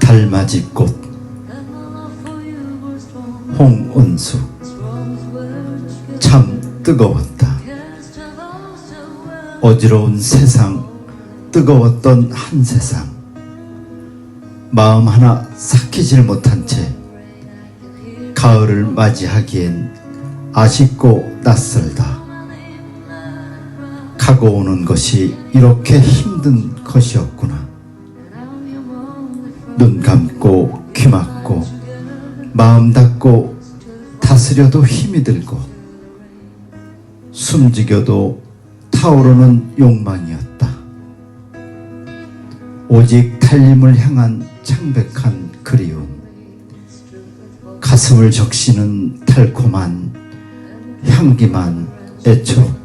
달맞이 꽃 홍은숙 참 뜨거웠다. 어지러운 세상, 뜨거웠던 한 세상. 마음 하나 삭히질 못한 채 가을을 맞이하기엔 아쉽고 낯설다. 가고 오는 것이 이렇게 힘든 것이었구나. 눈 감고 귀 막고 마음 닫고 다스려도 힘이 들고 숨지겨도 타오르는 욕망이었다. 오직 달림을 향한 창백한 그리움. 가슴을 적시는 달콤한 향기만 애처롭다.